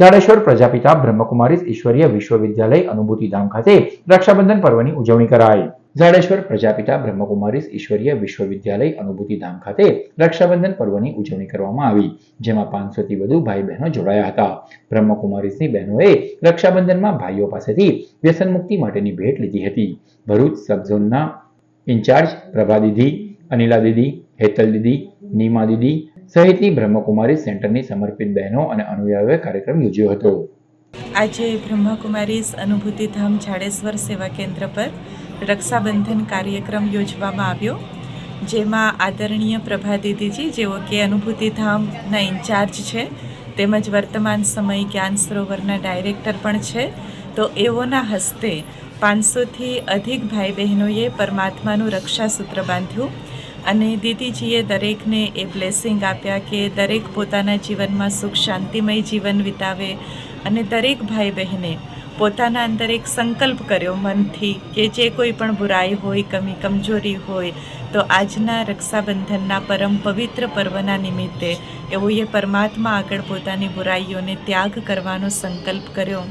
જાડેશ્વર પ્રજાપિતા બ્રહ્મકુમારીઝ ઈશ્વરીય વિશ્વવિદ્યાલય અનુભૂતિધામ ખાતે રક્ષાબંધન પર્વની ઉજવણી કરાઈ. જાડેશ્વર પ્રજાપિતા બ્રહ્મકુમારીઝ ઈશ્વરીય વિશ્વવિદ્યાલય અનુભૂતિધામ ખાતે રક્ષાબંધન પર્વની ઉજવણી કરવામાં આવી, જેમાં પાંચસોથી વધુ ભાઈ બહેનો જોડાયા હતા. બ્રહ્મકુમારીઝની બહેનોએ રક્ષાબંધનમાં ભાઈઓ પાસેથી વ્યસન મુક્તિ માટેની ભેટ લીધી હતી. ભરૂચ સબઝોનના ઇન્ચાર્જ પ્રભા દીદી અનિલા દીદી હેતલ દીદી નીમા દીદી સહિતની બ્રહ્મકુમારી સેન્ટરની સમર્પિત બહેનો અને અનુયાયીઓએ કાર્યક્રમ યોજ્યો હતો. આજે બ્રહ્મકુમારીઝ અનુભૂતિ ધામ જાડેશ્વર સેવા કેન્દ્ર પર રક્ષાબંધન કાર્યક્રમ યોજવામાં આવ્યો, જેમાં આદરણીય પ્રભા દીદીજી, જેઓ કે અનુભૂતિધામના ઇન્ચાર્જ છે, તેમજ વર્તમાન સમય જ્ઞાન સરોવરના ડાયરેક્ટર પણ છે, તો એઓના હસ્તે પાંચસોથી અધિક ભાઈ બહેનોએ પરમાત્માનું રક્ષાસૂત્ર બાંધ્યું. અને દીદીજીએ દરેકને એ બ્લેસિંગ આપ્યા કે દરેક પોતાના જીવનમાં સુખ, શાંતિમય જીવન વિતાવે અને દરેક ભાઈ બહેને પોતાના અંદર એક સંકલ્પ કર્યો મનથી કે જે કોઈ પણ બુરાઈ હોય, કમી, કમજોરી હોય, તો આજના રક્ષાબંધનના પરમ પવિત્ર પર્વના નિમિત્તે એઓએ પરમાત્મા આગળ પોતાની બુરાઈઓને ત્યાગ કરવાનો સંકલ્પ કર્યો.